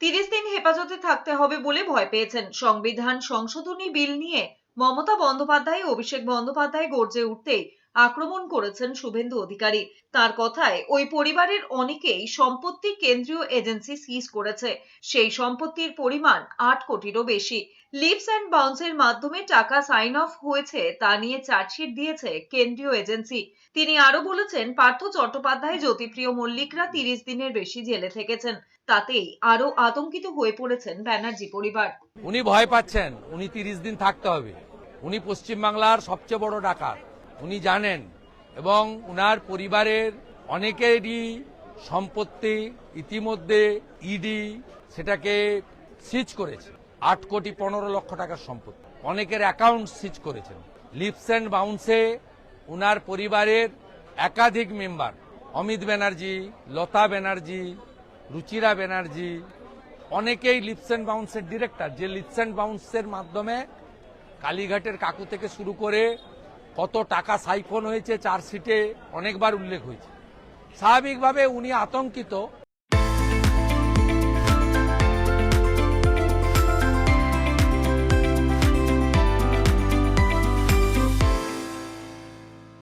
তিরিশ দিন হেফাজতে থাকতে হবে বলে ভয় পেয়েছেন। সংবিধান সংশোধনী বিল নিয়ে মমতা বন্দ্যোপাধ্যায় অভিষেক বন্দ্যোপাধ্যায় গর্জে উঠতেই আক্রমণ করেছেন শুভেন্দু অধিকারী। তার কথায়, ওই পরিবারের অনেকেই সম্পত্তি কেন্দ্রীয় এজেন্সি সিজ করেছে। সেই সম্পত্তির পরিমাণ আট কোটিরও বেশি। লিপস অ্যান্ড বাউন্সের মাধ্যমে টাকা সাইন অফ হয়েছে তা নিয়ে চার্জশিট দিয়েছে কেন্দ্রীয় এজেন্সি। তিনি আরও বলেছেন, পার্থ চট্টোপাধ্যায়, জ্যোতিপ্রিয় মল্লিকরা তিরিশ দিনের বেশি জেলে থেকেছেন। তাতেই আরও আতঙ্কিত হয়ে পড়েছেন ব্যানার্জি পরিবার। উনি ভয় পাচ্ছেন। উনি তিরিশ দিন থাকতে হবে। উনি পশ্চিমবাংলার সবচেয়ে বড় ডাকাত। উনি জানেন এবং উনার পরিবারের অনেকেরই সম্পত্তি ইতিমধ্যে ইডি সেটাকে সিজ করেছে। আট কোটি পনেরো লক্ষ টাকার সম্পত্তি। অনেকের অ্যাকাউন্ট সিজ করেছেন। লিপস অ্যান্ড বাউন্সে উনার পরিবারের একাধিক মেম্বার। অমিত ব্যানার্জি, লতা ব্যানার্জি, রুচিরা ব্যানার্জি। অনেকেই লিপস অ্যান্ড বাউন্সের ডিরেক্টর যে লিপস অ্যান্ড বাউন্সের মাধ্যমে কালীঘাটের কাকু থেকে শুরু করে কত টাকা সাইফোন হয়েছে চার্জশিটে অনেকবার উল্লেখ হয়েছে। স্বাভাবিকভাবে উনি আতঙ্কিত